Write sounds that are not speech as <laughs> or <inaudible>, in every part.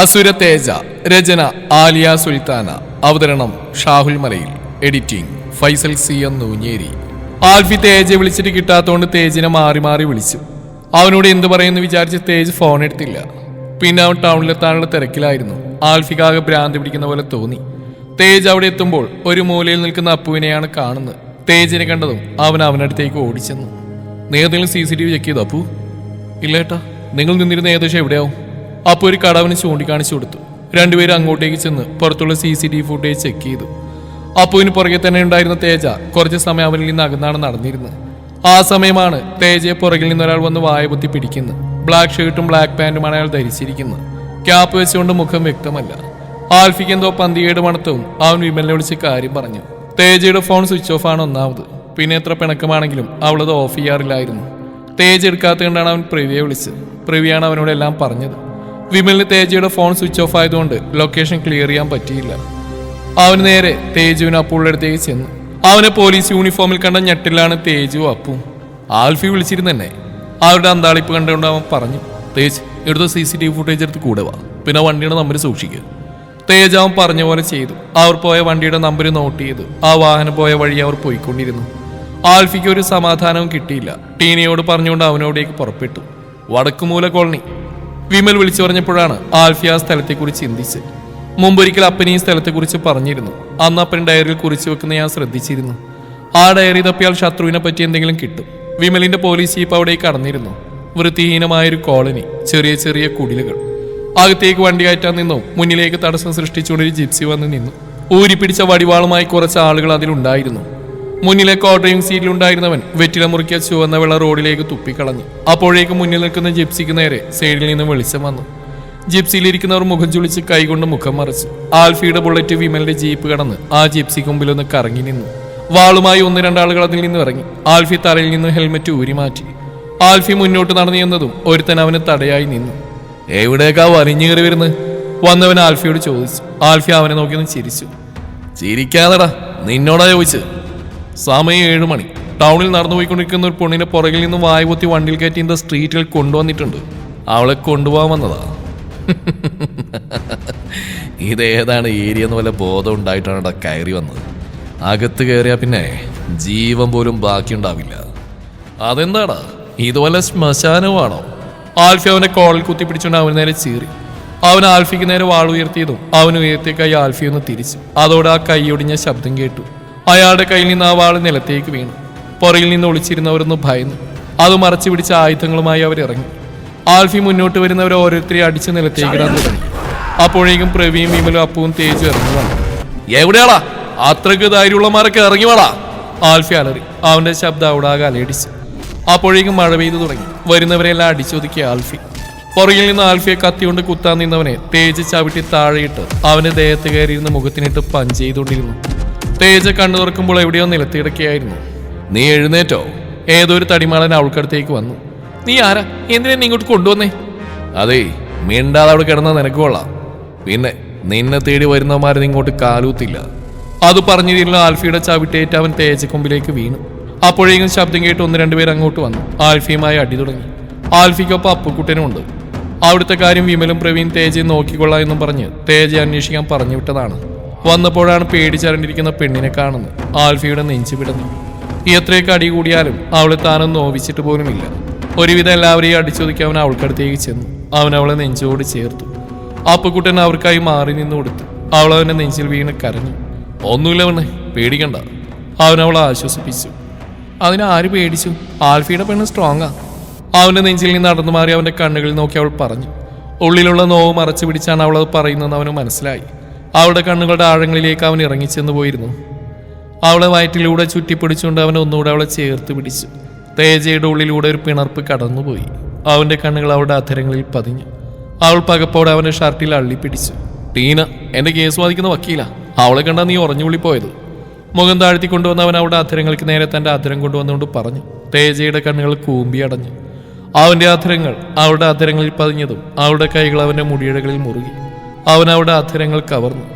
അസുര തേജ രചന ആലിയ സുൽത്താന. അവതരണം Shahul Malayil. Editing Faisal C M Noonjeri. Alfi തേജെ വിളിച്ചിട്ട് കിട്ടാത്തോണ്ട് തേജിനെ മാറി മാറി വിളിച്ചു. അവനോട് എന്തു പറയുന്നു വിചാരിച്ച് തേജ് ഫോൺ എടുത്തില്ല. പിന്നെ അവൻ ടൗണിലെത്താനുള്ള തിരക്കിലായിരുന്നു. ആൽഫിക്കാകെ ഭ്രാന്തി പിടിക്കുന്ന പോലെ തോന്നി. തേജ് അവിടെ എത്തുമ്പോൾ ഒരു മൂലയിൽ നിൽക്കുന്ന അപ്പുവിനെയാണ് കാണുന്നത്. തേജിനെ കണ്ടതും അവൻ അവനടുത്തേക്ക് ഓടിച്ചെന്നു. നീ ഏതെങ്കിലും C C T V check ചെയ്തോ. അപ്പു ഇല്ല ഏട്ടാ നിങ്ങൾ നിന്നിരുന്ന ഏകദേശം എവിടെയാവും? അപ്പോൾ ഒരു കടവിന് ചൂണ്ടിക്കാണിച്ചു കൊടുത്തു. രണ്ടുപേരും അങ്ങോട്ടേക്ക് ചെന്ന് പുറത്തുള്ള C C T V footage check ചെയ്തു. അപ്പുവിന് പുറകെ തന്നെ ഉണ്ടായിരുന്ന തേജ കുറച്ച് സമയം അവനിൽ നിന്ന് അകന്നാണ് നടന്നിരുന്നത്. ആ സമയമാണ് തേജയെ പുറകിൽ നിന്ന് ഒരാൾ വന്ന് വായപൊത്തി പിടിക്കുന്നത് ബ്ലാക്ക് ഷർട്ടും ബ്ലാക്ക് പാന്റുമാണ് അയാൾ ധരിച്ചിരിക്കുന്നത്. ക്യാപ്പ് വെച്ചുകൊണ്ട് മുഖം വ്യക്തമല്ല. ആൽഫിക്ക് എന്തോ പന്തിയേട് മണത്തവും അവൻ വിമലിനെ വിളിച്ച് കാര്യം പറഞ്ഞു. തേജയുടെ ഫോൺ സ്വിച്ച് ഓഫ് ആണ് ഒന്നാമത്. പിന്നെ എത്ര പിണക്കമാണെങ്കിലും അവളത് ഓഫ് ചെയ്യാറില്ലായിരുന്നു. തേജ് എടുക്കാത്തതുകൊണ്ടാണ് അവൻ പ്രിവിയെ വിളിച്ചത്. പ്രിവിയാണ് അവനോട് എല്ലാം പറഞ്ഞത്. വിമലിന് തേജയുടെ ഫോൺ സ്വിച്ച് ഓഫ് ആയതുകൊണ്ട് ലൊക്കേഷൻ ക്ലിയർ ചെയ്യാൻ പറ്റിയില്ല. അവന് നേരെ തേജുവിന് അപ്പുള്ള അടുത്തേക്ക് ചെന്നു. അവനെ പോലീസ് യൂണിഫോമിൽ കണ്ട ഞെട്ടിലാണ് തേജു അപ്പും. ആൽഫി വിളിച്ചിരുന്നെന്നെ. അവരുടെ അന്താളിപ്പ് കണ്ടുകൊണ്ട് അവൻ പറഞ്ഞു തേജ് എടുത്ത C C T V footage എടുത്ത് കൂടെ വാ. പിന്നെ വണ്ടിയുടെ നമ്പർ സൂക്ഷിക്കുക തേജ് അവൻ പറഞ്ഞ പോലെ ചെയ്തു. അവർ പോയ വണ്ടിയുടെ നമ്പർ നോട്ട് ചെയ്തു. ആ വാഹനം പോയ വഴി അവർ പോയിക്കൊണ്ടിരുന്നു. ആൽഫിക്ക് ഒരു സമാധാനവും കിട്ടിയില്ല. ടീനയോട് പറഞ്ഞുകൊണ്ട് അവനോടേക്ക് പുറപ്പെട്ടു. വടക്കുമൂല കോളനി. വിമൽ വിളിച്ചു പറഞ്ഞപ്പോഴാണ് ആൽഫിയ ആ സ്ഥലത്തെക്കുറിച്ച് ചിന്തിച്ചത്. മുമ്പൊരിക്കൽ അപ്പനെ ഈ സ്ഥലത്തെക്കുറിച്ച് പറഞ്ഞിരുന്നു. അന്ന് അപ്പൻ ഡയറിയിൽ കുറിച്ചു വെക്കുന്ന ഞാൻ ശ്രദ്ധിച്ചിരുന്നു. ആ ഡയറി തപ്പിയാൽ ശത്രുവിനെ പറ്റി എന്തെങ്കിലും കിട്ടും. വിമലിന്റെ പോലീസ് ജീപ്പ് അവിടേക്ക് കടന്നിരുന്നു. വൃത്തിഹീനമായൊരു കോളനി ചെറിയ ചെറിയ കുടിലുകൾ. അകത്തേക്ക് വണ്ടി കയറ്റാൻ നിന്നു. മുന്നിലേക്ക് തടസ്സം സൃഷ്ടിച്ചുകൊണ്ട് ഒരു ജിപ്സി വന്ന് നിന്നു. ഊരിപ്പിടിച്ച വടിവാളുമായി കുറച്ച് ആളുകൾ അതിലുണ്ടായിരുന്നു. മുന്നിലെ കോട്ടയും സീറ്റിലുണ്ടായിരുന്നവൻ വെറ്റില മുറിക്കിയ ചുവന്ന വെള്ള റോഡിലേക്ക് തുപ്പിക്കളഞ്ഞു. അപ്പോഴേക്ക് മുന്നിൽ നിൽക്കുന്ന ജിപ്സിക്ക് നേരെ സൈഡിൽ നിന്ന് വെളിച്ചം വന്നു. ജിപ്സിയിലിരിക്കുന്നവർ മുഖം ചുളിച്ച് കൈകൊണ്ട് മുഖം മറിച്ചു. ആൽഫിയുടെ ബുള്ളറ്റ് വിമലിന്റെ ജീപ്പ് കടന്ന് ആ ജിപ്സി മുമ്പിൽ ഒന്ന് കറങ്ങി നിന്നു. വാളുമായി ഒന്ന് രണ്ടാളുകൾ അതിൽ നിന്ന് ഇറങ്ങി. ആൽഫി തലയിൽ നിന്ന് ഹെൽമെറ്റ് ഊരി മാറ്റി. ആൽഫി മുന്നോട്ട് നടന്നു എന്നതും ഒരുത്തൻ അവന് തടയായി നിന്നു. എവിടേക്കാ വലിഞ്ഞു കയറി വരുന്നത് വന്നവൻ ആൽഫിയോട് ചോദിച്ചു. ആൽഫി അവനെ നോക്കി ഒന്ന് ചിരിച്ചു. ചിരിക്കാതെടാ നിന്നോടാ ചോദിച്ചത്. സമയം ഏഴ് മണി. ടൗണിൽ നടന്നു പോയിക്കൊണ്ടിരിക്കുന്ന ഒരു പെണ്ണിനെ പുറകിൽ നിന്ന് വായുപൊത്തി വണ്ടിൽ കയറ്റി ഇന്ന് സ്ട്രീറ്റിൽ കൊണ്ടുവന്നിട്ടുണ്ട്. അവളെ കൊണ്ടുപോകാൻ വന്നതാ. <laughs> ഇതേതാണ് ഏരിയ എന്ന് വല്ല ബോധം ഉണ്ടായിട്ടാണ് കയറി വന്നത്? അകത്ത് കയറിയാ പിന്നെ ജീവൻ പോലും ബാക്കിയുണ്ടാവില്ല. അതെന്താടാ? ഇതുപോലെ ശ്മശാനമാണോ? ആൽഫി അവനെ കോളിൽ കുത്തി പിടിച്ചുകൊണ്ട് അവന് നേരെ ചീറി. അവൻ ആൽഫിക്ക് നേരെ വാൾ ഉയർത്തിയതും അവൻ ഉയർത്തിയ കൈ ആൽഫി ഒന്ന് തിരിച്ചു. അതോടെ ആ കൈയൊടിഞ്ഞ ശബ്ദം കേട്ടു. അയാളുടെ കയ്യിൽ നിന്ന് ആ വാൾ നിലത്തേക്ക് വീണു. പുറയിൽ നിന്ന് ഒളിച്ചിരുന്നവരൊന്ന് ഭയന്നു. അത് മറച്ചു പിടിച്ച ആയുധങ്ങളുമായി അവരിറങ്ങി ആൽഫി മുന്നോട്ട് വരുന്നവർ ഓരോരുത്തരെ അടിച്ച് നിലത്തേക്ക് ഇടാൻ തുടങ്ങി. അപ്പോഴേക്കും പ്രവീം വിമലും അപ്പവും തേജു ഇറങ്ങി വന്നു. എവിടെയാളാ അത്രയ്ക്ക് ധൈര്യമുള്ളമാരൊക്കെ ഇറങ്ങി വാടാ. ആൽഫി അലറി. അവന്റെ ശബ്ദം അവിടെ ആകെ അലയടിച്ചു. അപ്പോഴേക്കും മഴ പെയ്തു തുടങ്ങി. വരുന്നവരെല്ലാം അടിച്ചൊതുക്കിയ ആൽഫി. പുറകിൽ നിന്ന് ആൽഫിയെ കത്തികൊണ്ട് കുത്താൻ നിന്നവനെ തേജ് ചവിട്ടി താഴെയിട്ട് അവന്റെ ദേഹത്ത് കയറിയിരുന്ന് മുഖത്തിനിട്ട് പഞ്ച് ചെയ്തുകൊണ്ടിരുന്നു. തേജ കണ്ണു തുറക്കുമ്പോൾ എവിടെയോ നിലത്തിടക്കിയായിരുന്നു നീ എഴുന്നേറ്റോ? ഏതൊരു തടിമാളൻ അവൾക്കടുത്തേക്ക് വന്നു. നീ ആരാ? എന്തിനാ നീ ഇങ്ങോട്ട് കൊണ്ടുവന്നേ? അതേ മിണ്ടാതെ അവിടെ കിടന്ന നിനക്ക് കൊള്ളാം. പിന്നെ നിന്നെ തേടി വരുന്നവന്മാരെ ഇങ്ങോട്ട് കാലൂത്തില്ല. അത് പറഞ്ഞിരുന്ന ആൽഫിയുടെ ചവിട്ടേറ്റ് അവൻ തേജക്കൊമ്പിലേക്ക് വീണു. അപ്പോഴേക്കും ശബ്ദം കേട്ട് ഒന്ന് രണ്ടുപേർ അങ്ങോട്ട് വന്നു. ആൽഫിയുമായി അടി തുടങ്ങി. ആൽഫിക്കൊപ്പം അപ്പുക്കുട്ടനും ഉണ്ട്. അവിടുത്തെ കാര്യം വിമലും പ്രവീൺ തേജയെ നോക്കിക്കൊള്ളാം എന്നും പറഞ്ഞ് തേജയെ അന്വേഷിക്കാൻ പറഞ്ഞു വിട്ടതാണ്. വന്നപ്പോഴാണ് പേടിച്ചറിഞ്ഞിരിക്കുന്ന പെണ്ണിനെ കാണുന്നത്. ആൽഫിയുടെ നെഞ്ചു വിടുന്നു എത്രയൊക്കെ അടി കൂടിയാലും അവളെ താനും നോവിച്ചിട്ട് പോലുമില്ല. ഒരുവിധം എല്ലാവരെയും അടിച്ചൊതുക്കി അവൻ അവൾക്കടുത്തേക്ക് ചെന്നു. അവൻ അവളെ നെഞ്ചോട് ചേർത്തു. അപ്പുക്കുട്ടൻ അവർക്കായി മാറി നിന്ന് കൊടുത്തു. അവൾ അവന്റെ നെഞ്ചിൽ വീണ് കരഞ്ഞു. ഒന്നുമില്ല അവനെ പേടിക്കണ്ട അവൻ അവളെ ആശ്വസിപ്പിച്ചു. അതിന് ആര് പേടിച്ചു? ആൽഫിയുടെ പെണ്ണ് സ്ട്രോങ്ങാ. അവന്റെ നെഞ്ചിൽ നിന്ന് നടന്നു മാറി അവന്റെ കണ്ണുകളിൽ നോക്കി അവൾ പറഞ്ഞു. ഉള്ളിലുള്ള നോവ് മറച്ചു പിടിച്ചാണ് അവളത് പറയുന്നതെന്ന് അവന് മനസ്സിലായി. അവളുടെ കണ്ണുകളുടെ ആഴങ്ങളിലേക്ക് അവൻ ഇറങ്ങിച്ചെന്ന് പോയിരുന്നു. അവളെ വയറ്റിലൂടെ ചുറ്റിപ്പിടിച്ചുകൊണ്ട് അവൻ ഒന്നുകൂടെ അവളെ ചേർത്ത് പിടിച്ചു. തേജയുടെ ഉള്ളിലൂടെ ഒരു പിണർപ്പ് കടന്നുപോയി. അവന്റെ കണ്ണുകൾ അവളുടെ അധരങ്ങളിൽ പതിഞ്ഞു. അവൾ പകപ്പോടെ അവന്റെ ഷർട്ടിൽ അള്ളിപ്പിടിച്ചു. ടീന എന്റെ കേസ് വാദിക്കുന്ന വക്കീല. അവളെ കണ്ടാ നീ ഉറഞ്ഞുള്ളി പോയത് മുഖം താഴ്ത്തി കൊണ്ടുവന്ന അവൻ അവളുടെ അധരങ്ങൾക്ക് നേരെ തന്റെ അധരം കൊണ്ടുവന്നുകൊണ്ട് പറഞ്ഞു. തേജയുടെ കണ്ണുകൾ കൂമ്പി അടഞ്ഞു. അവന്റെ അധരങ്ങൾ അവളുടെ അധരങ്ങളിൽ പതിഞ്ഞതും അവളുടെ കൈകൾ അവന്റെ മുടിയിടകളിൽ മുറുകി. അവൻ അവിടെ അധരങ്ങൾ കവർന്നു.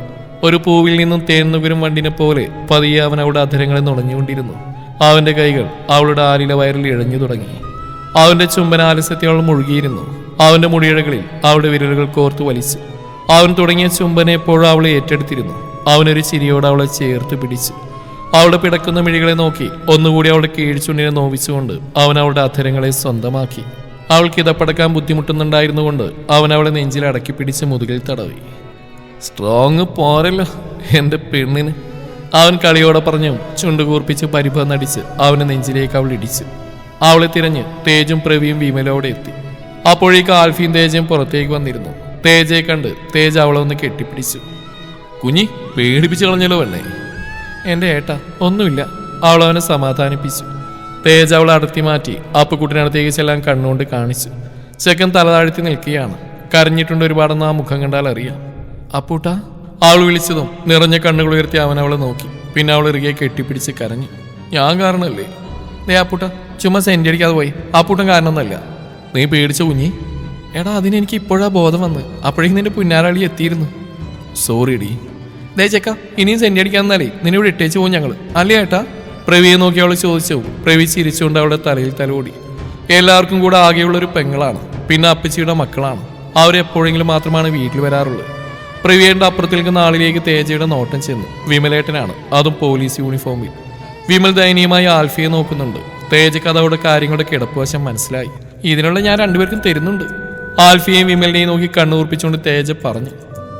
ഒരു പൂവിൽ നിന്നും തേന്നുകരും വണ്ടിനെ പോലെ പതിയെ അവൻ അവളുടെ അധരങ്ങളെ നുണഞ്ഞുകൊണ്ടിരുന്നു. അവന്റെ കൈകൾ അവളുടെ ആലില വയറിൽ ഇഴഞ്ഞു തുടങ്ങി. അവന്റെ ചുംബന ആലസ്യത്തെ അവൾ മുഴുകിയിരുന്നു. അവന്റെ മുടിയിഴകളിൽ അവളുടെ വിരലുകൾ കോർത്തു വലിച്ചു. അവൻ തുടങ്ങിയ ചുംബനെ എപ്പോഴും അവളെ ഏറ്റെടുത്തിരുന്നു. അവനൊരു ചിരിയോട് അവളെ ചേർത്ത് പിടിച്ചു. അവളുടെ പിടക്കുന്ന മിഴികളെ നോക്കി ഒന്നുകൂടി അവളുടെ കീഴ്ചുണ്ടിനെ നോവിച്ചുകൊണ്ട് അവൻ അവളുടെ അധരങ്ങളെ സ്വന്തമാക്കി. അവൾക്ക് ഇതപ്പടക്കാൻ ബുദ്ധിമുട്ടുന്നുണ്ടായിരുന്നുകൊണ്ട് അവൻ അവളെ നെഞ്ചിൽ അടക്കി പിടിച്ച് മുതുകിൽ തടവി. സ്ട്രോങ് പോരല്ലോ എന്റെ പെണ്ണിന് അവൻ കളിയോടെ പറഞ്ഞു ചുണ്ടുകൂർപ്പിച്ച് പരിഭവം നടിച്ച് അവനെ നെഞ്ചിലേക്ക് അവൾ ഇടിച്ചു. അവളെ തിരഞ്ഞ് തേജും പ്രവിയും വിമലോടെ എത്തി. അപ്പോഴേക്ക് ആൽഫിയും തേജയും പുറത്തേക്ക് വന്നിരുന്നു. തേജയെ കണ്ട് തേജ അവളെ ഒന്ന് കെട്ടിപ്പിടിച്ചു. കുഞ്ഞി പേടിപ്പിച്ചു കളഞ്ഞല്ലോ പെണ്ണേ എന്റെ ഏട്ടാ ഒന്നുമില്ല അവളവനെ സമാധാനിപ്പിച്ചു. തേജ് അവളെ അടർത്തി മാറ്റി. അപ്പുക്കുട്ടിനടുത്തേക്ക് ചെല്ലാൻ കണ്ണുകൊണ്ട് കാണിച്ചു. ചെക്കൻ തലതാഴ്ത്തി നിൽക്കുകയാണ്. കരഞ്ഞിട്ടുണ്ട് ഒരുപാടെന്ന് ആ മുഖം കണ്ടാൽ അറിയാം. അപ്പൂട്ട ആൾ വിളിച്ചതും നിറഞ്ഞ കണ്ണുകൾ ഉയർത്തി അവൻ അവളെ നോക്കി. പിന്നെ അവൾ ഇറുകെ കെട്ടിപ്പിടിച്ച് കരഞ്ഞു. ഞാൻ കാരണമല്ലേ ദേ അപ്പൂട്ട ചുമ്മാ സെന്റി അടിക്കാതെ പോയി. അപ്പൂട്ടൻ കാരണമൊന്നല്ല നീ പേടിച്ച കുഞ്ഞി? എടാ അതിന് എനിക്ക് ഇപ്പോഴാ ബോധം വന്ന്. അപ്പോഴേക്കും നിന്റെ പുന്നാരാളി എത്തിയിരുന്നു. സോറി ഡി ദേ ചെക്ക ഇനിയും സെന്റി അടിക്കാന്നാലേ നിന്നെ ഇവിടെ ഇട്ടേച്ച് പോകും ഞങ്ങൾ അല്ലേ ഏട്ടാ? പ്രവിയെ നോക്കി അവൾ ചോദിച്ചു പ്രവി ചിരിച്ചുകൊണ്ട് അവളുടെ തലയിൽ തലോടി. എല്ലാവർക്കും കൂടെ ആകെയുള്ള ഒരു പെങ്ങളാണ് പിന്നെ അപ്പച്ചിയുടെ മക്കളാണ്. അവരെപ്പോഴെങ്കിലും മാത്രമാണ് വീട്ടിൽ വരാറുള്ളത്. പ്രവിയന്റെ അപ്പുറത്ത് ആളിലേക്ക് തേജയുടെ നോട്ടം ചെന്നു. വിമലേട്ടനാണ് അതും പോലീസ് യൂണിഫോമിൽ. വിമൽ ദയനീയമായി ആൽഫിയെ നോക്കുന്നുണ്ട്. തേജക്ക് അതവിടെ കാര്യങ്ങളുടെ കിടപ്പുവശം മനസ്സിലായി. ഇതിനുള്ള ഞാൻ രണ്ടുപേർക്കും തരുന്നുണ്ട്. ആൽഫിയെയും വിമലിനെയും നോക്കി കണ്ണൂർപ്പിച്ചുകൊണ്ട് തേജ പറഞ്ഞു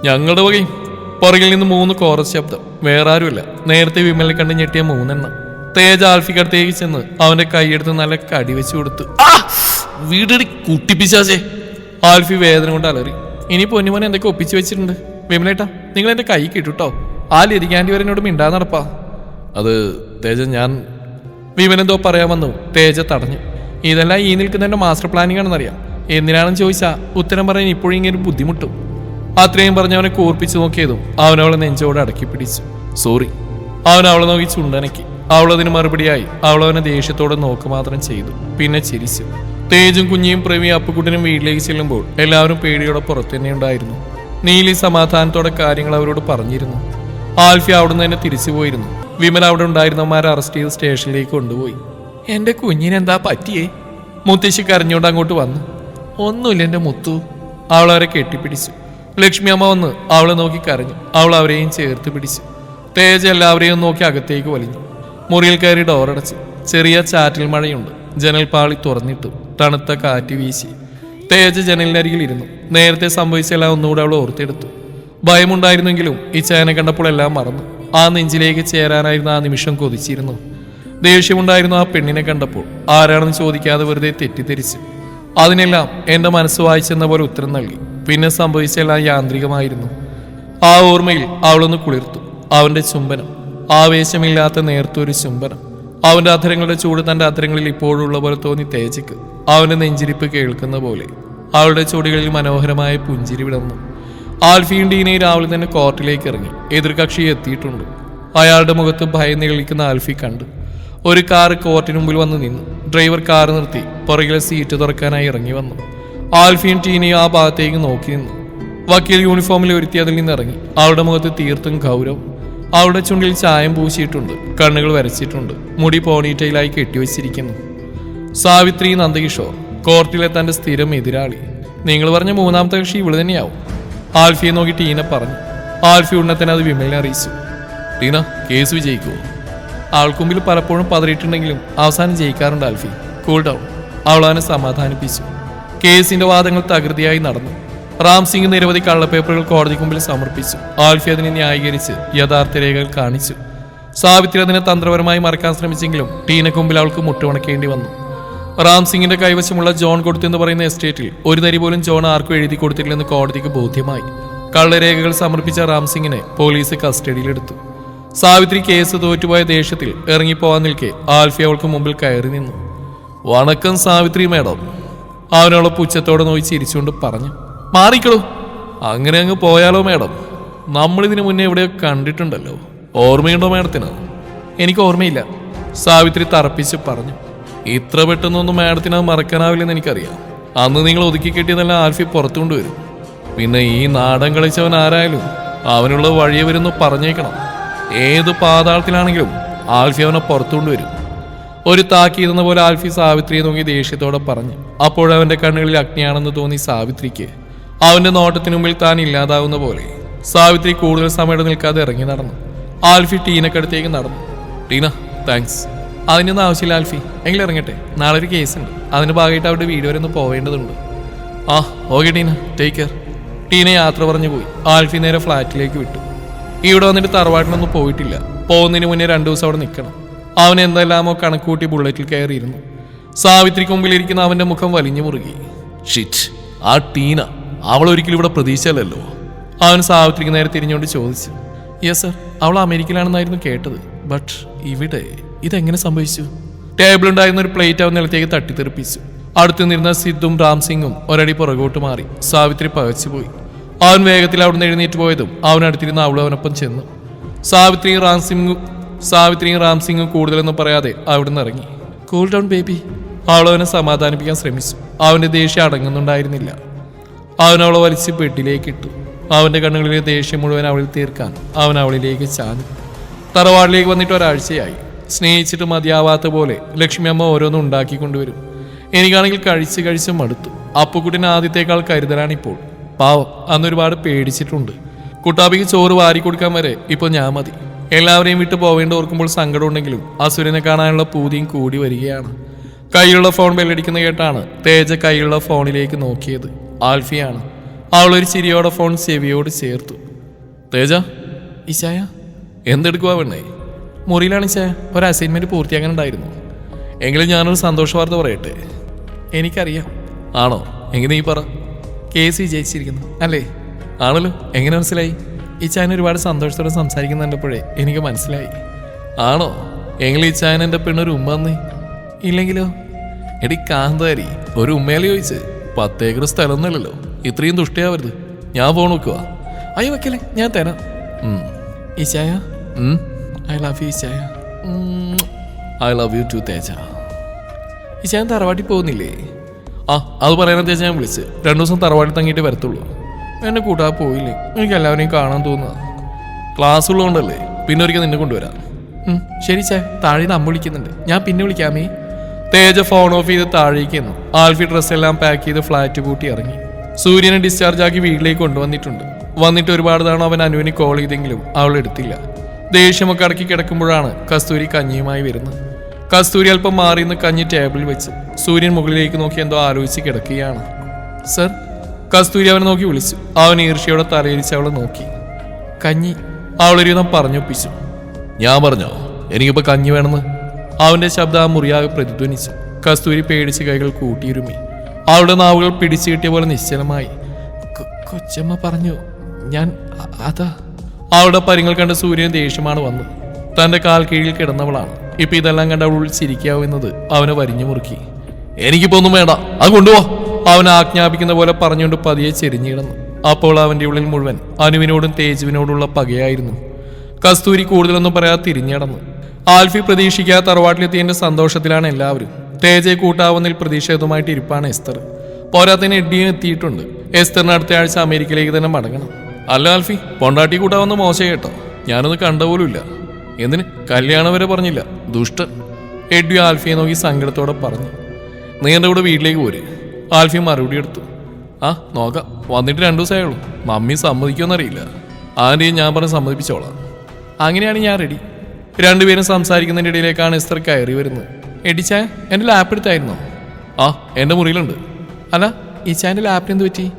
ഞങ്ങളുടെ വകയും. പുറകിൽ നിന്ന് മൂന്ന് കോറസ് ശബ്ദം വേറെ ആരുമില്ല. നേരത്തെ വിമലിനെ കണ്ട് ഞെട്ടിയ മൂന്നെണ്ണം. തേജ ആൽഫിക്കടുത്തേക്ക് ചെന്ന് അവന്റെ കൈയെടുത്ത് നല്ല കടി വെച്ച് കൊടുത്തു. ആ! വീടടി കുട്ടിപ്പിച്ചാച്ചേ ആൽഫി വേദന കൊണ്ട് അലറി. ഇനി പൊന്നുമോനെ എന്തൊക്കെ ഒപ്പിച്ചു വെച്ചിട്ടുണ്ട്? വിമലേട്ടാ നിങ്ങൾ എന്റെ കൈ കിട്ടുട്ടോ. ആ ലതികാൻഡി വരെ എന്നോട് മിണ്ടാ നടപ്പാ. അത് തേജ ഞാൻ വിമനെന്തോ പറയാൻ വന്നു. തേജ തടഞ്ഞു. ഇതെല്ലാം ഈ നിൽക്കുന്നതിന്റെ മാസ്റ്റർ പ്ലാനിങ് ആണെന്നറിയാം. എന്തിനാണെന്ന് ചോദിച്ചാ ഉത്തരം പറയാൻ ഇപ്പോഴും ഇങ്ങനെ ബുദ്ധിമുട്ടും. അത്രയും പറഞ്ഞ് അവനെ കൂർപ്പിച്ചു നോക്കിയതും അവനവളെ നെഞ്ചോട് അടക്കി പിടിച്ചു. സോറി അവൻ അവളെ നോക്കി ചുണ്ടനക്കി. അവളതിന് മറുപടിയായി അവളവനെ ദേഷ്യത്തോടെ നോക്ക് മാത്രം ചെയ്തു പിന്നെ ചിരിച്ചു. തേജും കുഞ്ഞിയും പ്രേമി അപ്പുക്കുട്ടനും വീട്ടിലേക്ക് ചെല്ലുമ്പോൾ എല്ലാവരും പേടിയോടെ പുറത്തു തന്നെ ഉണ്ടായിരുന്നു. നീലി സമാധാനത്തോടെ കാര്യങ്ങൾ അവരോട് പറഞ്ഞിരുന്നു. ആൽഫി അവിടുന്ന് തന്നെ തിരിച്ചു പോയിരുന്നു. വിമൽ അവിടെ ഉണ്ടായിരുന്നവന്മാരെ അറസ്റ്റ് ചെയ്ത് സ്റ്റേഷനിലേക്ക് കൊണ്ടുപോയി. എന്റെ കുഞ്ഞിനെന്താ പറ്റിയേ? മുത്തശ്ശി കരഞ്ഞുകൊണ്ട് അങ്ങോട്ട് വന്നു. ഒന്നുമില്ല എന്റെ മുത്തു അവളവരെ കെട്ടിപ്പിടിച്ചു. ലക്ഷ്മി അമ്മ വന്ന് അവളെ നോക്കി കരഞ്ഞു. അവൾ അവരെയും ചേർത്ത് പിടിച്ചു. തേജ് എല്ലാവരെയും നോക്കി അകത്തേക്ക് വലിഞ്ഞു. മുറിയിൽ കയറി ഡോറടച്ചു ചെറിയ ചാറ്റിൽ മഴയുണ്ട്. ജനൽപ്പാളി തുറന്നിട്ടു. തണുത്ത കാറ്റ് വീശി. തേജ ജനലിനരികിൽ ഇരുന്നു നേരത്തെ സംഭവിച്ചെല്ലാം ഒന്നുകൂടെ അവൾ ഓർത്തെടുത്തു. ഭയമുണ്ടായിരുന്നെങ്കിലും ഈ ചേനെ കണ്ടപ്പോൾ എല്ലാം മറന്നു. ആ നെഞ്ചിലേക്ക് ചേരാനായിരുന്ന ആ നിമിഷം കൊതിച്ചിരുന്നു. ദേഷ്യമുണ്ടായിരുന്നു ആ പെണ്ണിനെ കണ്ടപ്പോൾ ആരാണെന്ന് ചോദിക്കാതെ വെറുതെ തെറ്റിദ്ധരിച്ചു. അതിനെല്ലാം എന്റെ മനസ്സ് വായിച്ചെന്ന പോലെ ഉത്തരം നൽകി. പിന്നെ സംഭവിച്ചെല്ലാം യാന്ത്രികമായിരുന്നു. ആ ഓർമ്മയിൽ അവളൊന്ന് കുളിർത്തു. അവന്റെ ചുംബനം. ആവേശമില്ലാത്ത നേർത്തൊരു ചുംബനം അവന്റെ അധരങ്ങളുടെ ചൂട് തന്റെ അധരങ്ങളിൽ ഇപ്പോഴുള്ള പോലെ തോന്നി തേജക്ക് അവന്റെ നെഞ്ചിരിപ്പ് കേൾക്കുന്ന പോലെ. അവളുടെ ചുടികളിൽ മനോഹരമായ പുഞ്ചിരി വിടർന്നു. ആൽഫിയും ഡീനയും രാവിലെ തന്നെ കോർട്ടിലേക്ക് ഇറങ്ങി. എതിർകക്ഷി എത്തിയിട്ടുണ്ട്. അയാളുടെ മുഖത്ത് ഭയം നികളിക്കുന്ന ആൽഫി കണ്ടു. ഒരു കാർ കോർട്ടിന് മുമ്പിൽ വന്ന് നിന്നു. ഡ്രൈവർ കാർ നിർത്തി. പുറകിലെ സീറ്റ് തുറക്കാനായി ഇറങ്ങി വന്നു. ആൽഫിയും ടീനയും ആ ഭാഗത്തേക്ക് നോക്കി നിന്നു. വക്കീൽ യൂണിഫോമിൽ ഒരുത്തി അതിൽ നിന്ന് ഇറങ്ങി. അവളുടെ മുഖത്ത് തീർത്തും ഗൗരവം. അവളുടെ ചുണ്ടിൽ ചായം പൂശിയിട്ടുണ്ട് കണ്ണുകൾ വരച്ചിട്ടുണ്ട് മുടി പോണീറ്റയിലായി കെട്ടിവെച്ചിരിക്കുന്നു. സാവിത്രി നന്ദകിഷോർ കോർട്ടിലെ തന്റെ സ്ഥിരം എതിരാളി. നിങ്ങൾ പറഞ്ഞ മൂന്നാമത്തെ കക്ഷി ഇവൾ തന്നെയാവും. ആൽഫിയെ നോക്കി ടീന പറഞ്ഞു. ആൽഫി ഉണ്ണത്തിന് അത് വിമലിനെ അറിയിച്ചു. ടീന കേസ് വിജയിക്കൂ. ആൾക്കുമ്പിൽ പലപ്പോഴും പതറിയിട്ടുണ്ടെങ്കിലും അവസാനം ജയിക്കാറുണ്ട് ആൽഫി. കൂൾ ഡൗൺ അവളവനെ സമാധാനിപ്പിച്ചു. കേസിന്റെ വാദങ്ങൾ തകൃതിയായി നടന്നു. റാം സിംഗ് നിരവധി കള്ളപ്പേപ്പറുകൾ കോടതിക്ക് മുമ്പിൽ സമർപ്പിച്ചു. ആൽഫി അതിനെ ന്യായീകരിച്ച് യഥാർത്ഥ രേഖകൾ കാണിച്ചു. സാവിത്രി അതിനെ തന്ത്രപരമായി മറക്കാൻ ശ്രമിച്ചെങ്കിലും ടീനക്ക് മുമ്പിൽ അവൾക്ക് മുട്ടുമണക്കേണ്ടി വന്നു. റാം സിംഗിന്റെ കൈവശമുള്ള ജോൺ കൊടുത്തു എന്ന് പറയുന്ന എസ്റ്റേറ്റിൽ ഒരു തരി പോലും ജോൺ ആർക്കും എഴുതി കൊടുത്തിട്ടില്ലെന്ന് കോടതിക്ക് ബോധ്യമായി. കള്ളരേഖകൾ സമർപ്പിച്ച റാം സിംഗിനെ പോലീസ് കസ്റ്റഡിയിലെടുത്തു. സാവിത്രി കേസ് തോറ്റുപോയ ദേഷ്യത്തിൽ ഇറങ്ങിപ്പോവാൻ നിൽക്കെ ആൽഫി അവൾക്ക് മുമ്പിൽ കയറി നിന്നു. വണക്കം സാവിത്രി മേഡം അവനോളെ പുച്ഛത്തോടെ നോയി ചിരിച്ചുകൊണ്ട് പറഞ്ഞു. മാറിക്കളൂ അങ്ങനെ അങ്ങ് പോയാലോ മേഡം. നമ്മളിതിനു മുന്നേ എവിടെയോ കണ്ടിട്ടുണ്ടല്ലോ. ഓർമ്മയുണ്ടോ മേഡത്തിന്? എനിക്ക് ഓർമ്മയില്ല. സാവിത്രി തറപ്പിച്ച് പറഞ്ഞു. ഇത്ര പെട്ടെന്നൊന്നും മാഡത്തിന് മറക്കാനാവില്ലെന്ന് എനിക്കറിയാം. അന്ന് നിങ്ങൾ ഒതുക്കി കെട്ടിയതെല്ലാം ആൽഫി പുറത്തു കൊണ്ടുവരും. പിന്നെ ഈ നാടൻ കളിച്ചവൻ ആരായാലും അവനുള്ള വഴിയെ വരുന്നു പറഞ്ഞേക്കണം. ഏത് പാതാളത്തിലാണെങ്കിലും ആൽഫി അവനെ പുറത്തു കൊണ്ടുവരും. ഒരു താക്കീതെന്ന പോലെ ആൽഫി സാവിത്രിയെ നോക്കി ദേഷ്യത്തോടെ പറഞ്ഞു. അപ്പോഴവന്റെ കണ്ണുകളിൽ അഗ്നിയാണെന്ന് തോന്നി സാവിത്രിക്ക്. അവന്റെ നോട്ടത്തിനു മുമ്പിൽ താൻ ഇല്ലാതാവുന്ന പോലെ സാവിത്രി കൂടുതൽ സമയം നിൽക്കാതെ ഇറങ്ങി നടന്നു. ആൽഫി ടീനക്കടുത്തേക്ക് നടന്നു. ടീന താങ്ക്സ് അതിനൊന്നും ആവശ്യമില്ല ആൽഫി. എങ്കിലും ഇറങ്ങട്ടെ. നാളെ ഒരു കേസുണ്ട് അതിന് ഭാഗമായിട്ട് അവിടെ വീട് വരെ ഒന്ന് പോവേണ്ടതുണ്ട്. ആ okay Tina. Take care Tina യാത്ര പറഞ്ഞു പോയി. ആൽഫി നേരെ ഫ്ലാറ്റിലേക്ക് വിട്ടു. ഇവിടെ വന്നിട്ട് തറവാട്ടിലൊന്നും പോയിട്ടില്ല. പോകുന്നതിന് മുന്നേ രണ്ടു ദിവസം അവിടെ നിൽക്കണം. അവൻ എന്തെല്ലാമോ കണക്കൂട്ടി ബുള്ളറ്റിൽ കയറിയിരുന്നു. സാവിത്രിക്ക് മുമ്പിലിരിക്കുന്ന അവന്റെ മുഖം വലിഞ്ഞു മുറുകി. ഷിറ്റ് ആ ടീന. അവൾ ഒരിക്കലും ഇവിടെ പ്രതീക്ഷയല്ലല്ലോ അവൻ സാവിത്രിക്ക് നേരെ തിരിഞ്ഞുകൊണ്ട് ചോദിച്ചു. യെസ് സർ അവൾ അമേരിക്കയിലാണെന്നായിരുന്നു കേട്ടത്. ബട്ട് ഇവിടെ ഇതെങ്ങനെ സംഭവിച്ചു? ടേബിൾ ഉണ്ടായിരുന്ന ഒരു പ്ലേറ്റ് അവൻ നിലത്തേക്ക് തട്ടിത്തെറിപ്പിച്ചു. അടുത്ത് നിന്നിരുന്ന സിദ്ധും രാംസിംഗും ഒരടി പുറകോട്ട് മാറി. സാവിത്രി പകച്ചുപോയി അവൻ വേഗത്തിൽ അവിടുന്ന് എഴുന്നേറ്റ് പോയതും അവനടുത്തിരുന്ന അവളും അവനൊപ്പം ചെന്നു. സാവിത്രിയും റാംസിംഗും സാവിത്രിയും റാംസിംഗും കൂടുതലൊന്നും പറയാതെ അവിടുന്ന് ഇറങ്ങി. കൂൾ ഡൗൺ ബേബി അവളവനെ സമാധാനിപ്പിക്കാൻ ശ്രമിച്ചു. അവന്റെ ദേഷ്യം അടങ്ങുന്നുണ്ടായിരുന്നില്ല. അവൻ അവളെ വലിച്ച് പെട്ടിലേക്ക് ഇട്ടു. അവന്റെ കണ്ണുകളിലെ ദേഷ്യം മുഴുവൻ അവളിൽ തീർക്കാൻ അവൻ അവളിലേക്ക് ചാഞ്ഞു. തറവാടിലേക്ക് വന്നിട്ട് ഒരാഴ്ചയായി. സ്നേഹിച്ചിട്ട് മതിയാവാത്ത പോലെ ലക്ഷ്മി അമ്മ ഓരോന്നും ഉണ്ടാക്കിക്കൊണ്ടുവരും എനിക്കാണെങ്കിൽ കഴിച്ച് കഴിച്ച് മടുത്തു. അപ്പുക്കുട്ടിന് ആദ്യത്തേക്കാൾ കരുതലാണിപ്പോൾ. പാവം അന്നൊരുപാട് പേടിച്ചിട്ടുണ്ട്. കുട്ടാപ്പിക്ക് ചോറ് വാരി കൊടുക്കാൻ വരെ ഇപ്പോൾ ഞാൻ മതി. എല്ലാവരെയും വിട്ടു പോവേണ്ട ഓർക്കുമ്പോൾ സങ്കടമുണ്ടെങ്കിലും അസുരനെ കാണാനുള്ള പൂതിയും കൂടി വരികയാണ്. കയ്യിലുള്ള ഫോൺ ബെല്ലടിക്കുന്ന കേട്ടാണ് തേജ കയ്യിലുള്ള ഫോണിലേക്ക് നോക്കിയത്. ആൽഫിയാണ്. അവൾ ഒരു ചിരിയോടെ ഫോൺ സേവിയോട് ചേർത്തു. തേജ ഇശായ എന്തെടുക്കുവാ വേണേ മുറിയിലാണ് ഇശായ. ഒരു അസൈൻമെന്റ് പൂർത്തിയാക്കാനുണ്ടായിരുന്നു. എങ്കിലും ഞാനൊരു സന്തോഷ വാർത്ത പറയട്ടെ? എനിക്കറിയാം. ആണോ? എങ്ങനെ ഈ പറ? കേസ് വിജയിച്ചിരിക്കുന്നു അല്ലേ? ആണല്ലോ. എങ്ങനെ മനസ്സിലായി? ഈ ചായൻ ഒരുപാട് സന്തോഷത്തോടെ സംസാരിക്കുന്ന കണ്ടപ്പോഴേ എനിക്ക് മനസ്സിലായി. ആണോ? എങ്കിൽ ഈ ചായൻ എന്റെ പെണ്ണൊരു ഉമ്മ ഇല്ലെങ്കിലോ? എടി കാന്താരി ഒരു ഉമ്മയല്ലേ ചോദിച്ച്? പത്തേക്കർ സ്ഥലമൊന്നുമല്ലല്ലോ. ഇത്രയും ദുഷ്ടയാവരുത്. ഞാൻ ഫോൺ വെക്കുക അയ്യോ വെക്കല്ലേ ഞാൻ തരാം. Eshaya. I love you Eshaya. I love you too Teja. Eshan തറവാട്ടിൽ പോകുന്നില്ലേ? ആ അത് പറയാൻ തേജ ഞാൻ വിളിച്ച്. രണ്ടു ദിവസം തറവാട്ടിൽ തങ്ങിയിട്ട് വരത്തുള്ളൂ. എന്നെ കൂട്ടാ പോയില്ലേ? എനിക്ക് എല്ലാവരെയും കാണാൻ തോന്നുക ക്ലാസ് ഉള്ളതുകൊണ്ടല്ലേ പിന്നെ ഒരിക്കൽ നിന്നെ കൊണ്ടുവരാം. ശരി ചായ താഴെ നിന്ന് അമ്മ വിളിക്കുന്നുണ്ട്. ഞാൻ പിന്നെ വിളിക്കാമേ തേജ ഫോൺ ഓഫ് ചെയ്ത് താഴേക്ക് എന്നു ആൽഫി ഡ്രസ് എല്ലാം പാക്ക് ചെയ്ത് ഫ്ലാറ്റ് കൂട്ടി ഇറങ്ങി. സൂര്യനെ ഡിസ്ചാർജ് ആക്കി വീട്ടിലേക്ക് കൊണ്ടുവന്നിട്ടുണ്ട്. വന്നിട്ട് ഒരുപാട് തവണ അവൻ അനുവിന് കോൾ ചെയ്തെങ്കിലും അവൾ എടുത്തില്ല. ദേഷ്യമൊക്കെ അടക്കി കിടക്കുമ്പോഴാണ് കസ്തൂരി കഞ്ഞിയുമായി വരുന്നത്. കസ്തൂരി അല്പം മാറി നിന്ന് കഞ്ഞി ടേബിളിൽ വെച്ച് സൂര്യൻ മുകളിലേക്ക് നോക്കി എന്തോ ആലോചിച്ച് കിടക്കുകയാണ്. സർ? കസ്തൂരി അവനെ നോക്കി വിളിച്ചു. അവൻ ഈർഷ്യയോടെ തലയിരിച്ച് അവളെ നോക്കി. കഞ്ഞി അവളൊരുവിധം പറഞ്ഞൊപ്പിച്ചു. ഞാൻ പറഞ്ഞോ? എനിക്കിപ്പോ കഞ്ഞി വേണമെന്ന്? അവന്റെ ശബ്ദം ആ മുറിയാകെ പ്രതിധ്വനിച്ചു. കസ്തൂരി പേടിച്ച് കൈകൾ കൂട്ടിയിരുമി. അവളുടെ നാവുകൾ പിടിച്ചു കിട്ടിയ പോലെ നിശ്ചലമായി. കൊച്ചമ്മ പറഞ്ഞു ഞാൻ അതാ. അവളുടെ പരിങ്ങൾ കണ്ട സൂര്യൻ ദേഷ്യമാണ് വന്നത്. തന്റെ കാൽ കീഴിൽ കിടന്നവളാണ്. ഇപ്പൊ ഇതെല്ലാം കണ്ട് അവൾ ചിരിക്കാവുന്നത് അവനെ വരിഞ്ഞു മുറുക്കി. എനിക്കിപ്പോ ഒന്നും വേണ്ട അത് കൊണ്ടുപോ. അവൻ ആജ്ഞാപിക്കുന്ന പോലെ പറഞ്ഞുകൊണ്ട് പതിയെ ചെരിഞ്ഞിടന്നു അപ്പോൾ അവന്റെ ഉള്ളിൽ മുഴുവൻ അനുവിനോടും തേജുവിനോടുള്ള പകയായിരുന്നു. കസ്തൂരി കൂടുതലൊന്നും പറയാതെ തിരിഞ്ഞടന്നു ആൽഫി പ്രതീക്ഷിക്കാതെ തറവാട്ടിലെത്തിയതിന്റെ സന്തോഷത്തിലാണ് എല്ലാവരും. തേജയെ കൂട്ടാവുന്നതിൽ പ്രതിഷേധവുമായിട്ട് ഇരിപ്പാണ് എസ്തർ. പോരാത്തതിന് എഡിയും എത്തിയിട്ടുണ്ട്. എസ്തറിന് അടുത്ത ആഴ്ച അമേരിക്കയിലേക്ക് തന്നെ മടങ്ങണം. അല്ല ആൽഫി പൊണ്ടാട്ടി കൂട്ടാവുന്ന മോശം കേട്ടോ. ഞാനൊന്ന് കണ്ട പോലുമില്ല. എന്തിന്? കല്യാണം വരെ പറഞ്ഞില്ല. ദുഷ്ടൻ. എഡ്വി ആൽഫിയെ നോക്കി സങ്കടത്തോടെ പറഞ്ഞു. നീ എന്റെ കൂടെ വീട്ടിലേക്ക് പോര്? ആൽഫി മറുപടി എടുത്തു. ആ നോക്കാം. വന്നിട്ട് രണ്ടു ദിവസമായുള്ളൂ മമ്മി സമ്മതിക്കുമെന്നറിയില്ല. ആന്റെയും ഞാൻ പറഞ്ഞ് സമ്മതിപ്പിച്ചോളാം. അങ്ങനെയാണ് ഞാൻ റെഡി രണ്ടുപേരും സംസാരിക്കുന്നതിന്റെ ഇടയിലേക്കാണ് എസ്തർ കയറി വരുന്നത്. എഡിച്ചാ എന്റെ ലാപ്പ് എടുത്തായിരുന്നോ? ആ എന്റെ മുറിയിലുണ്ട്. അല്ല ഈ ചാന്റെ ലാപ്പിന് എന്ത് പറ്റി?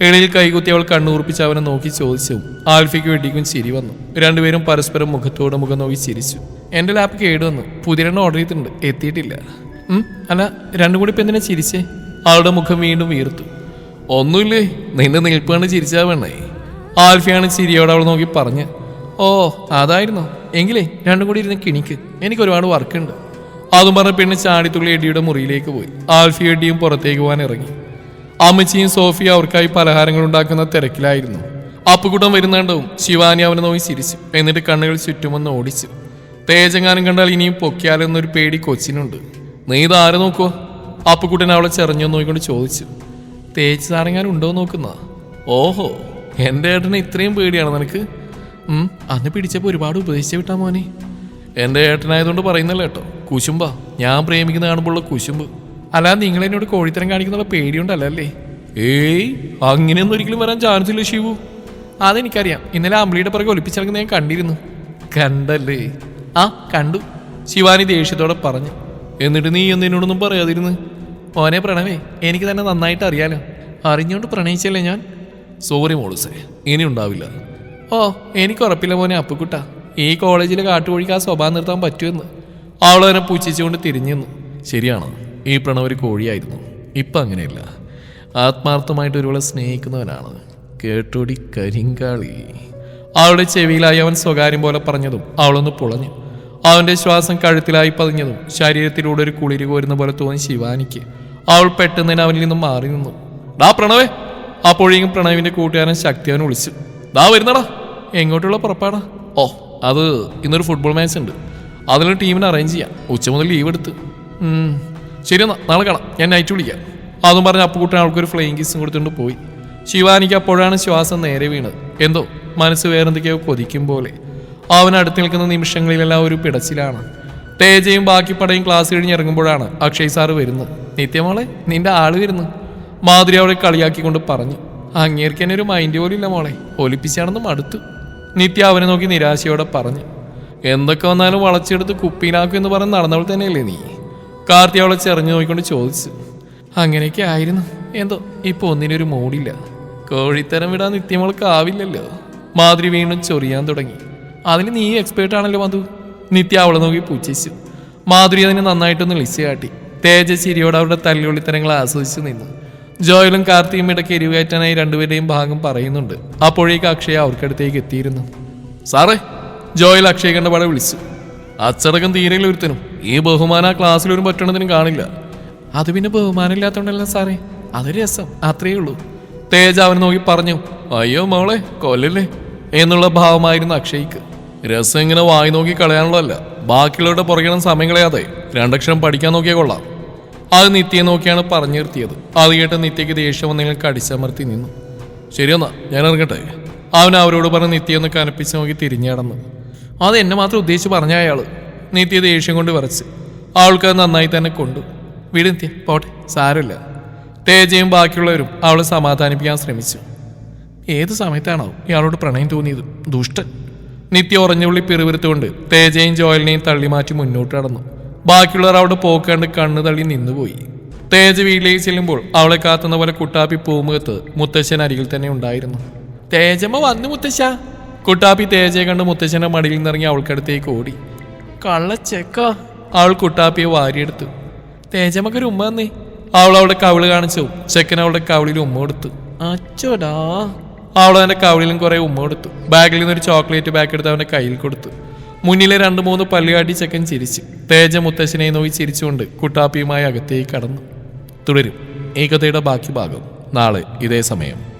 ഇടയിൽ കൈകുത്തി അവൾ കണ്ണുറപ്പിച്ച് അവനെ നോക്കി ചോദിച്ചു. ആൽഫിക്ക് വെട്ടിക്കും ചിരി വന്നു. രണ്ടുപേരും പരസ്പരം മുഖത്തോട് മുഖം നോക്കി ചിരിച്ചു. എന്റെ ലാപ്പ് കേടുവന്നു പുതിയരെണ്ണം ഓർഡർ ചെയ്തിട്ടുണ്ട്. എത്തിയിട്ടില്ല. അല്ല രണ്ടും കൂടി ഇപ്പം എന്തിനാ ചിരിച്ചേ? അവളുടെ മുഖം വീണ്ടും വീർത്തു. ഒന്നുമില്ലേ? നിന്റെ നിൽപ്പാണ് ചിരിച്ചാ വേണേ ആൽഫിയാണ് ചിരിയോട് അവൾ നോക്കി പറഞ്ഞ്. ഓ അതായിരുന്നു. എങ്കിലേ രണ്ടും കൂടി ഇരുന്ന് കിണിക്ക്. എനിക്ക് ഒരുപാട് വർക്കുണ്ട്. അതും പറഞ്ഞ പെണ്ണ് ചാടിത്തുള്ളി എഡിയുടെ മുറിയിലേക്ക് പോയി. ആൽഫി എഡിയും പുറത്തേക്ക് പോകാൻ ഇറങ്ങി. അമ്മച്ചിയും സോഫിയും അവർക്കായി പലഹാരങ്ങൾ ഉണ്ടാക്കുന്ന തിരക്കിലായിരുന്നു. അപ്പുകൂട്ടം വരുന്നുണ്ടാവും ശിവാനി അവനെ നോക്കി ചിരിച്ചു. എന്നിട്ട് കണ്ണുകൾ ചുറ്റുമെന്ന് ഓടിച്ചു. തേജങ്ങാനും കണ്ടാൽ ഇനിയും പൊക്കിയാലെന്നൊരു പേടി കൊച്ചിനുണ്ട്. നീ ഇത് ആരെ നോക്കുവോ? അപ്പുക്കുട്ടൻ അവളെ ചെറിഞ്ഞു നോക്കിക്കൊണ്ട് ചോദിച്ചു. തേച്ച് സാറെങ്ങാനും ഉണ്ടോ നോക്കുന്ന? ഓഹോ എന്റെ ഏട്ടന് ഇത്രയും പേടിയാണ് നിനക്ക്? അന്ന് പിടിച്ചപ്പോൾ ഒരുപാട് ഉപദേശിച്ചു വിട്ടാ മോനെ. എന്റെ ഏട്ടനായതുകൊണ്ട് പറയുന്നല്ലോ കേട്ടോ. കുശുമ്പ ഞാൻ പ്രേമിക്കുന്ന കാണുമ്പോഴുള്ള കുശുമ്പ്. അല്ലാതെ നിങ്ങൾ എന്നോട് കോഴിത്തരം കാണിക്കുന്നുള്ള പേടിയുണ്ടല്ലേ ഏയ് അങ്ങനെയൊന്നും ഒരിക്കലും വരാൻ ചാൻസ് ഇല്ല ശിവു. അതെനിക്കറിയാം. ഇന്നലെ അമ്പിളിയുടെ പുറകെ ഒലിപ്പിച്ചിറങ്ങുന്ന ഞാൻ കണ്ടിരുന്നു. കണ്ടല്ലേ? ആ കണ്ടു. ശിവാനി ദേഷ്യത്തോടെ പറഞ്ഞു. എന്നിട്ട് നീ എന്നോടൊന്നും പറയാതിരുന്നു? ഓനെ പ്രണവേ എനിക്ക് തന്നെ നന്നായിട്ട് അറിയാലോ. അറിഞ്ഞുകൊണ്ട് പ്രണയിച്ചല്ലേ ഞാൻ? സോറി മോളുസേ ഇനി ഉണ്ടാവില്ല. ഓ എനിക്ക് ഉറപ്പില്ല മോനെ അപ്പുക്കുട്ട. ഈ കോളേജിലെ കാട്ടുകോഴിക്ക് ആ സ്വഭാവം നിർത്താൻ പറ്റുമെന്ന്. അവളതിനെ പൂച്ചിച്ചുകൊണ്ട് തിരിഞ്ഞു നിന്നു. ശരിയാണ്? ഈ പ്രണവ് ഒരു കോഴിയായിരുന്നു. ഇപ്പം അങ്ങനെയല്ല. ആത്മാർത്ഥമായിട്ട് ഒരുവളെ സ്നേഹിക്കുന്നവനാണ്. കേട്ടോടി കരിങ്കാളി. അവളുടെ ചെവിയിലായി അവൻ സ്വകാര്യം പോലെ പറഞ്ഞതും അവളൊന്ന് പുളഞ്ഞു. അവന്റെ ശ്വാസം കഴുത്തിലായി പതിഞ്ഞതും ശരീരത്തിലൂടെ ഒരു കുളിര് കോരുന്ന പോലെ തോന്നി ശിവാനിക്ക്. അവൾ പെട്ടെന്ന് തന്നെ അവനിൽ നിന്നും മാറി നിന്നു. ഡാ പ്രണവേ! അപ്പോഴേക്കും പ്രണവിന്റെ കൂട്ടുകാരൻ ശക്തി അവൻ വിളിച്ചു. ദാ വരുന്നടാ. എങ്ങോട്ടുള്ള പുറപ്പാടാ? ഓ അത് ഇന്നൊരു ഫുട്ബോൾ മാച്ച് ഉണ്ട്. അതിലൊരു ടീമിനെ അറേഞ്ച് ചെയ്യാം. ഉച്ച മുതൽ ലീവ് എടുത്ത്. ശരി എന്നാ നാളെ കാണാം. ഞാൻ നൈറ്റ് വിളിക്കാം. അതും പറഞ്ഞ് അപ്പുകുട്ടൻ ആൾക്കൊരു ഫ്ലൈയിങ് കിസും കൊടുത്തുകൊണ്ട് പോയി. ശിവാനിക്ക് അപ്പോഴാണ് ശ്വാസം നേരെ വീണത്. എന്തോ മനസ്സ് വേറെന്തൊക്കെയോ കൊതിക്കും പോലെ. അവൻ അടുത്ത് നിൽക്കുന്ന നിമിഷങ്ങളിലെല്ലാം ഒരു പിടച്ചിലാണ്. തേജയും ബാക്കി പടയും ക്ലാസ് കഴിഞ്ഞ് ഇറങ്ങുമ്പോഴാണ് അക്ഷയ് സാറ് വരുന്നത്. നിത്യമോളെ നിന്റെ ആൾ വരുന്നു. മാധുരി അവളെ കളിയാക്കിക്കൊണ്ട് പറഞ്ഞു. അങ്ങേർക്ക് ഒരു മൈൻഡ് പോലും ഇല്ല മോളെ. ഒലിപ്പിച്ചാണെന്ന് മടുത്തു. നിത്യ അവനെ നോക്കി നിരാശയോടെ പറഞ്ഞു. എന്തൊക്കെ വന്നാലും വളച്ചെടുത്ത് കുപ്പിയിലാക്കും എന്ന് പറഞ്ഞ് നടന്നവൾ തന്നെയല്ലേ നീ? കാർത്തി അവളെ ചെറിഞ്ഞു നോക്കിക്കൊണ്ട് ചോദിച്ചു. അങ്ങനെയൊക്കെ ആയിരുന്നു. എന്തോ ഇപ്പൊ ഒന്നിനൊരു മൂടില്ല. കോഴിത്തരം വിടാൻ നിത്യമൾക്ക് ആവില്ലല്ലോ. മാധുരി വീണ്ടും ചൊറിയാൻ തുടങ്ങി. അതിന് നീ എക്സ്പേർട്ട് ആണല്ലോ മധു. നിത്യ അവളെ നോക്കി പൂച്ചിച്ചു. മാധുരി അതിനെ നന്നായിട്ടൊന്ന് ലിസ് കാട്ടി തേജ ചിരിയോട് അവരുടെ തല്ലുള്ളിത്തരങ്ങൾ ആസ്വദിച്ചു നിന്നു. ജോയലും കാർത്തിയും ഇടയ്ക്ക് എരിവുകയറ്റാനായി രണ്ടുപേരുടെയും ഭാഗം പറയുന്നുണ്ട്. അപ്പോഴേക്ക് അക്ഷയ അവർക്കടുത്തേക്ക് എത്തിയിരുന്നു. സാറേ ജോയൽ അക്ഷയ കണ്ടപാടെ വിളിച്ചു. അച്ചടക്കം തീരെ ഒരുത്തനും. ഈ ബഹുമാന ക്ലാസ്സിലൊരു പറ്റണത്തിനും കാണില്ല. അത് പിന്നെ ബഹുമാനം ബഹുമാനമില്ലാത്തോണ്ടല്ല സാറേ. അതൊരു രസം. അത്രയേ ഉള്ളൂ. തേജ അവനെ നോക്കി പറഞ്ഞു അയ്യോ മോളെ കൊല്ലല്ലേ? എന്നുള്ള ഭാവമായിരുന്നു അക്ഷയ്ക്ക്. രസം ഇങ്ങനെ വായി നോക്കി കളയാനുള്ളതല്ല. ബാക്കിയുള്ളവരുടെ പുറകണം സമയം കളയാതെ രണ്ടക്ഷരം പഠിക്കാൻ നോക്കിയാൽ കൊള്ളാം. അത് നിത്യയെ നോക്കിയാണ് പറഞ്ഞു നിർത്തിയത്. അത് കേട്ട് നിത്യയ്ക്ക് ദേഷ്യം വന്നെങ്കിൽ കടിച്ചമർത്തി നിന്നു. ശരിയെന്നാ ഞാൻ ഇറങ്ങട്ടെ. അവൻ അവരോട് പറഞ്ഞ് നിത്യയൊന്ന് കനപ്പിച്ച് നോക്കി തിരിഞ്ഞടന്നു അത് എന്നെ മാത്രം ഉദ്ദേശിച്ച് പറഞ്ഞ അയാൾ നിത്യ ദേഷ്യം കൊണ്ട് വരച്ച് അവൾക്ക് അത് നന്നായി തന്നെ കൊണ്ടു. വീട് നിത്യ പോട്ടെ സാരമില്ല. തേജയും ബാക്കിയുള്ളവരും അവളെ സമാധാനിപ്പിക്കാൻ ശ്രമിച്ചു. ഏത് സമയത്താണോ ഇയാളോട് പ്രണയം തോന്നിയത്? ദുഷ്ടൻ. നിത്യ ഉറഞ്ഞുള്ളി പിറുവിരുത്തുകൊണ്ട് തേജയും ജോയലിനെയും തള്ളി മാറ്റി മുന്നോട്ട് കടന്നു ബാക്കിയുള്ളവർ അവിടെ പോക്കാണ്ട് കണ്ണു തള്ളി നിന്നുപോയി. തേജ വീട്ടിലേക്ക് ചെല്ലുമ്പോൾ അവളെ കാത്തുന്ന പോലെ കുട്ടാപ്പി പൂമുഖത്ത് മുത്തശ്ശൻ അരികിൽ തന്നെ ഉണ്ടായിരുന്നു. തേജമ്മ വന്നു മുത്തശ്ശ. കുട്ടാപ്പി തേജയെ കണ്ട് മുത്തശ്ശന്റെ മടിയിൽ നിന്നിറങ്ങി അവൾക്കടുത്തേക്ക് ഓടി. കള്ളച്ചെക്ക. അവൾ കുട്ടാപ്പിയെ വാരിയെടുത്തു. തേജമ്മക്കൊരു ഉമ്മ തന്നേ അവൾ അവളുടെ കവിൾ കാണിച്ചു. ചെക്കൻ അവളുടെ കവിളിൽ ഉമ്മ കൊടുത്തു. അച്ചോടാ. അവൾ അവന്റെ കവിളിലും കുറെ ഉമ്മ കൊടുത്തു. ബാഗിൽ നിന്ന് ഒരു ചോക്ലേറ്റ് ബാഗ് എടുത്ത് അവന്റെ കയ്യിൽ കൊടുത്തു. മുന്നിലെ രണ്ട് മൂന്ന് പല്ലുകാട്ടി ചെക്കൻ ചിരിച്ച്. തേജ മുത്തശ്ശനെ നോയി ചിരിച്ചുകൊണ്ട് കുട്ടാപ്പിയുമായി അകത്തേക്ക് കടന്നു. തുടരും. ഈ കഥയുടെ ബാക്കി ഭാഗം. നാളെ ഇതേ സമയം.